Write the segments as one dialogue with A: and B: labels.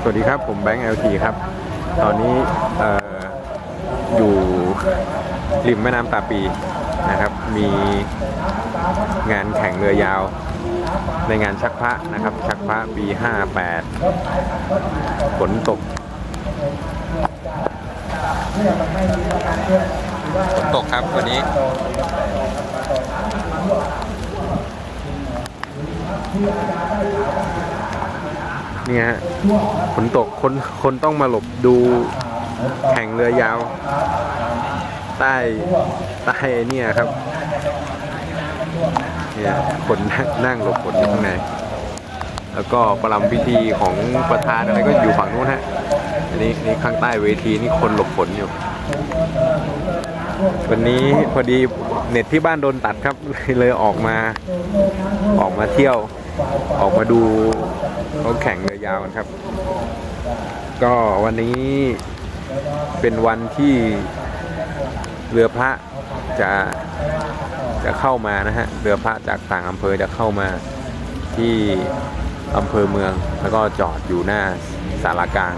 A: สวัสดีครับ ผมแบงค์ LT ครับ ตอนนี้ออยู่ริมแม่น้ำตาปีนะครับ มีงานแข่งเรือยาว ในงานชักพระนะครับ ชักพระปี 58 ฝนตกฝนตกครับวันนี้ เนี่ยฮะฝนตกคนคนต้องมาหลบดูแข่งเรือยาว ใต้ใต้เนี่ยครับเนี่ยคนนั่งหลบฝนอยู่ข้างในแล้วก็ประลำพิธีของประธานอะไรก็อยู่ฝั่งนู้นฮะอันนี้นี่ข้างใต้เวทีนี่คนหลบฝนอยู่ วันนี้พอดีเน็ตที่บ้านโดนตัดครับเลยออกมา ออกมาเที่ยว ออกมาดู เขาแข่งเรือยาวกันครับ ก็วันนี้เป็นวันที่เรือพระจะจะเข้ามานะฮะ เรือพระจากต่างอำเภอจะเข้ามาที่อำเภอเมือง แล้วก็จอดอยู่หน้าสารากลาง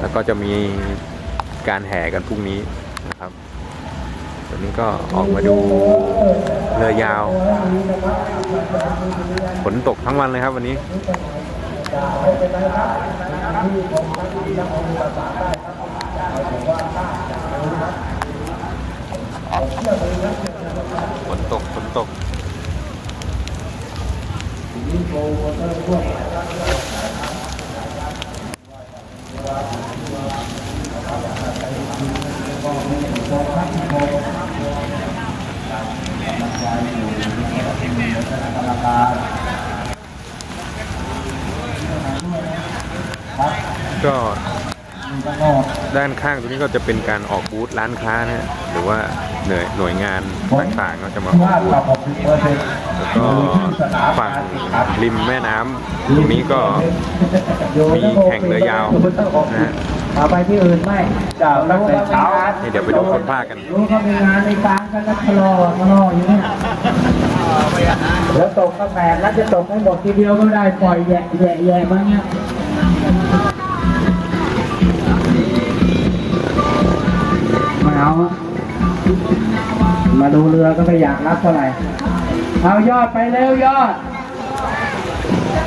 A: แล้วก็จะมีการแห่กันพรุ่งนี้นะครับวันนี้ก็ออกมาดูเรือยาว ฝนตกทั้งวันเลยครับวันนี้ฝนตกฝนตกก็ ก็ด้านข้างตรงนี้ก็จะเป็นการออกบูธร้านค้านะหรือว่าหน่วยหน่วยงานต่างๆก็จะมาออกบูธแล้วก็ฝั่งริมแม่น้ำตรงนี้ก็มีแข่งเรือยาวนะฮะ
B: เอาไปที่อื่นไม่เจ้าตั้งแต่เช้า
A: นี่เดี๋ยวไปดูคนภาคกัน
B: รู้เขามีงานในกลางกันก็ชะลอชะลออยู่เนี่ยเดี๋ยวตกก็แปดแล้วจะตกไม่หมดทีเดียวก็ได้ปล่อยแย่แย่แย่มาเงี้ย เอาอะมาดูเรือก็ไม่อยากรับเท่าไหร่ เอายอดไปเร็วยอด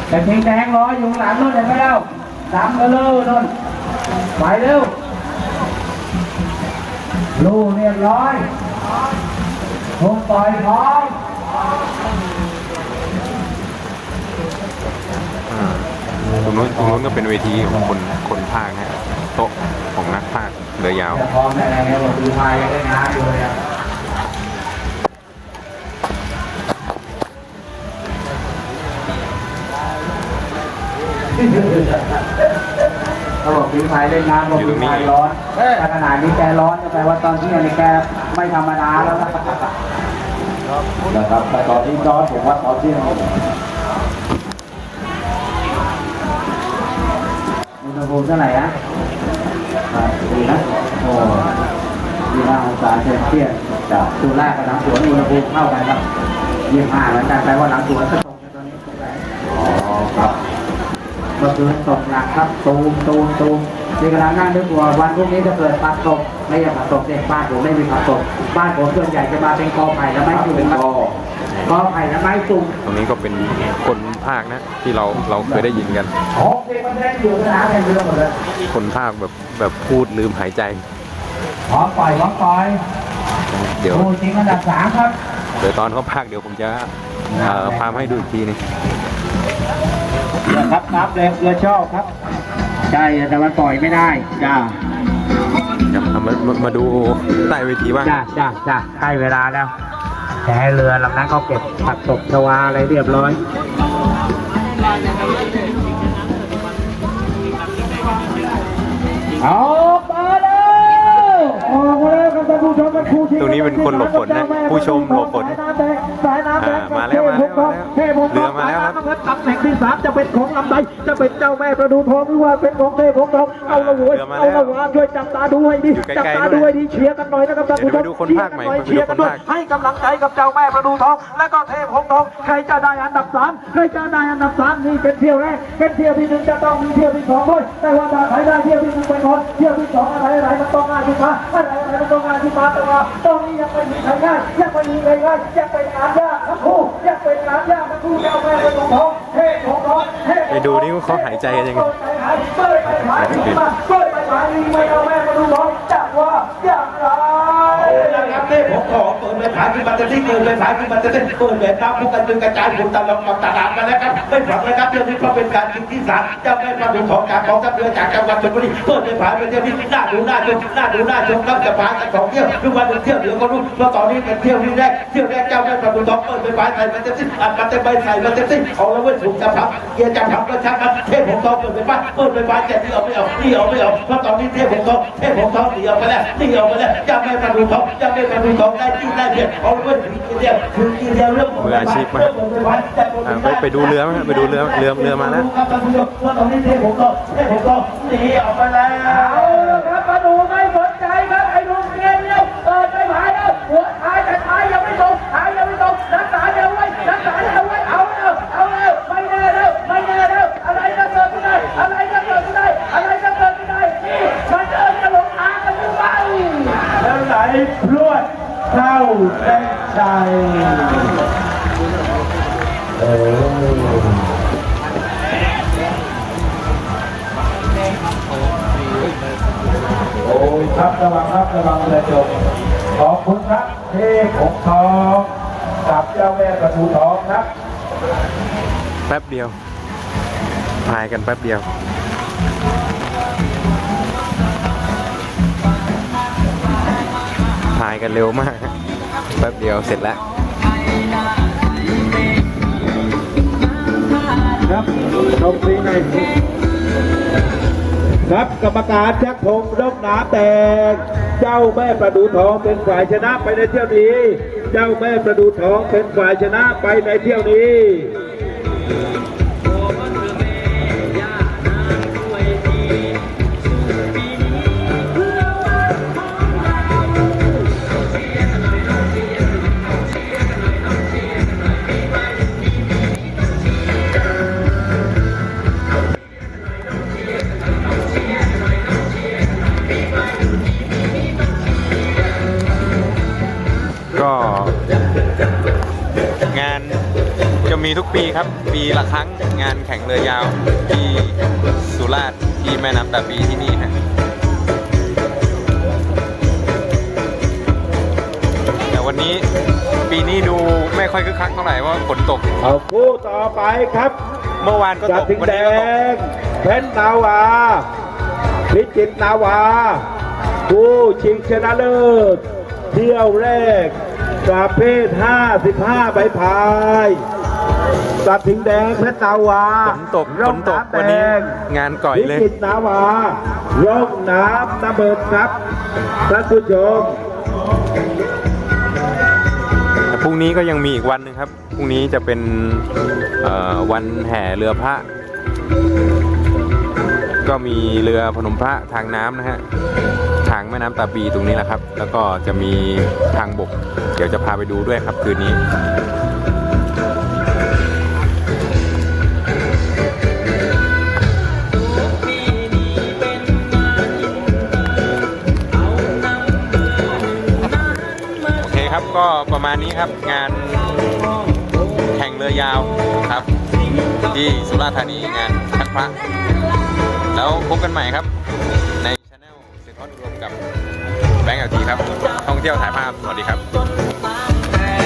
B: แต่เพลงแดงรออยู่หลังนู่นเห็นไหมเล่าดำก็เร็วนู่นไปเร็วลูเรียบร้อยทุกปล่อยพร้อม
A: อ่าตรงนู้นตรงนู้นก็เป็นเวทีของคนคนภาคนะฮะโต๊ะของนักภาค เรือยาว
B: จะพร้อมได้ไงบอกดูพายยังได้งานอยู่เลยอะเขาบอกฝีพายเล่นน้ำบอก
A: อยู่ต
B: ฝี
A: รงนี้
B: พายร้อนถ้าขนาดนี้แกร้อนก็แปลว่าตอนที่นี่แกไม่ธรรมดาแล้วนะนะครับแต่ตอนนี้ร้อนผมว่าตอนที่นี่อุณหภูมิเท่าไหร่อะ อ่าดีนะโอ้ดีนะองศาเซลเซียสจากสุราษฎร์กับหลังสวนอุณหภูมิเท่ากันครับยี่ห้าเหมือนกันแปลว่าหลังสวนก็ตกในตอนนี้ตรงไหนอ๋อครับเมื่อคืนตกหนักครับตูมตูมตูมนี่กำลังนั่งนึกว่าวันพรุ่งนี้จะเกิดปัดตกไม่ใช่ปัดตกเด็กบ้านผมไม่มีปัดตกบ้านผมส่วนใหญ่จะมาเป็นกอไผ่และไม้สูงครับกอ ไผ่และไม้สูง
A: ตรงนี้ก็เป็นคนภาคนะ ที่เราเราเคยได้ยินกัน
B: โอ้เด็กมันเล่นอยู่สนามเป็นเรื่องหมดเลย
A: คนภาคแบบแบบพูดลืมหายใจ
B: พร้อมปล่อยพร้อมปล่อย
A: เดี๋ยว
B: โอ้จริงอันดับสามครับ
A: เดี๋ยวตอนเขาภาคเดี๋ยวผมจะเอ่อพามาให้ดูอีกทีนึง
B: ครับครับเรือเรือชอบครับใช่แต่มันปล่อยไม่ได้จ้า
A: เดี๋ยวเอามามามาดูใต้เวทีบ้าง
B: จ้าจ้าจ้าใกล้เวลาแล้ว แต่ให้เรือลำนั้นเขาเก็บผักตบชวาอะไรเรียบร้อยเอา
A: ตรงนี้เป็นคนหลบฝนนะ ผู้ชมหลบฝน
B: สายน้ำแดง
A: อ่ามาแล้วมาแล้วมาแล้วเรือมาแล้วครับ
C: และตำแหน่งที่สามจะเป็นของลำไดจะเป็นเจ้าแม่ประดูทองหรือว่าเป็นของเทพของทองเอาละโว้ย
A: เรือมา
C: เอา
A: แล้
C: ละ
A: ว
C: วางช่วยจับตาดูให้ดี
A: อยู่ไกลๆ
C: จับตา
A: ด้วย
C: ดูให้ดีเชียร์กันหน่อยนะครับท่านผู้ชม
A: เดี๋ยวไปดูคนพากย์ใหม่
C: เชียร์กันหน่อย
A: ไปดูคนพากย์
C: เชียร์กันด้วยให้กำลังใจกับเจ้าแม่ประดูทอง และก็เทพของทองใครจะได้อันดับสามใครจะได้อันดับสามนี่เป็นเที่ยวแรกเป็นเที่ยวที่หนึ่งจะต้องมีเที่ยวที่สองด้วยแต่ว่าถ้าใครได้เที่ยวที่หนึ่งไปก่อนเที่ยวที่สองอะไรอะไรมันต้องง่ายขึ้นมาอะไรอะไรมันต้องง่ายขึ้นมาแต่ว่าตรงนี้ยังไม่มีใครง่านยังไม่มีใครง่ายยังเป็นอาญาทั้งคู่ยังเป็นอาญาทั้งคู่เจ้าแม่ประดูทองเทพของทองเทพ
A: ไปดูนี่เขาหายใจกันยังไง
C: เปิดไปหาที่มาเปิดไปหายไม่เอาแม่ประดูทองจะว่าอย่างไร
D: นะครับเต้ผม ขอเปิดเลยขายที่มันจะที่เปิดเลยขายที่มันจะเต้นเปิดแบบน้ำพุกันจึงกระจายผลตลอดมาตลาดกันแล้วครับไม่ฝังเลยครับเรื่องนี้เพราะเป็นการกินที่สารจะไม่ประดุของการของทัพเรือจากจังหวัดชลบุรีเปิดเลยขายเป็นเที่ยวที่น่าดูน่าชมน่าดูน่าชมครับจะพากันสองเที่ยวทุกวันเที่ยวเดียวก็รู้ว่าตอนนี้เป็นเที่ยวที่แรกเที่ยวแรกเจ้าแม่ประดุทองเปิดเลยขายใส่มันจะสิ้นอัดมันจะใบใส่มันจะสิ้นเอาแล้วเว้ยถูกจะพับเกียร์จะพับก็ช่างครับเทพผมทองเปิดไปบ้านเปิดไปบ้านจะนี่เอาไม่เอานี่เอาไม่เอาเพราะตอนนี้เทพผมทองเทพผมทองหนีเอาไปแล้วหนี่เอาไปแล้วจ้าแม่ประดุทองจ้าแม่ประดุทองได้ที่ได้
A: มืออาชีพมากไปไปดูเรือไหมฮะไปดูเรือเรือเรือมาแล้ว
D: ครับท่านผู้ชมว่าตอนนี้เทพผมทองเทพผมทองหนีออกไปแล้ว
C: ครับมาดูไม่สนาเส้
D: นชัยเออโอ้ยครับระวังครับระวังเลยจบขอบคุณครับเทพของทองกับเจ้าแม่ประตูทองครับ
A: แป๊บเดียวพายกันแป๊บเดียวายกันเร็วมากแป๊บเดียวเสร็จแล้ว
C: ครับชมฟรีในครับกรรมการชักธงลกน้ำแดงเจ้าแม่ประดูทองเป็นฝ่ายชนะไปในเที่ยวนี้ เจ้าแม่ประดูทองเป็นฝ่ายชนะไปในเที่ยวนี้
A: ปีครับปีละครั้งงานแข่งเรือยาวที่สุราษฎร์ที่แม่น้ำตาปีที่นี่ฮะแต่วันนี้ปีนี้ดูไม่ค่อยคึกคักเท่าไหร่เพราะว่าฝนตก
C: เอาคู่ต่อไปครับ
A: เมื่อวานก็
C: กระ
A: ตก
C: ทิง
A: วัน
C: แด
A: นี้ก็ตก
C: งเพชรนาวา พิจิตรนาวา ผู้ชิงชนะเลิศ เที่ยวแรกประเภท 55 ใบพาย กระทิงแดงเพชรนาวา
A: ฝนตก
C: ร่
A: ฝ
C: อง
A: นตกำ
C: แด
A: วันนี้งานก่อย
C: พิ
A: เลย
C: จิตรนาวาร่องน้ำน้ำเบิดครับท่านผู้ชม
A: แต่พรุ่งนี้ก็ยังมีอีกวันหนึ่งครับพรุ่งนี้จะเป็นเอ่อวันแห่เรือพระ ก็มีเรือพนมพระทางน้ำนะฮะทางแม่น้ำตาปีตรงนี้แหละครับ แล้วก็จะมีทางบก เดี๋ยวจะพาไปดูด้วยครับคืนนี้ ครับก็ประมาณนี้ครับงานแข่งเรือยาวครับ ที่สุราษฎร์ธานีงานชักพระ แล้วพบกันใหม่ครับ ในช anel เซนทอนรวมกับแบงก์เอลทีครับท่องเที่ยวถ่ายภาพสวัสดีครับ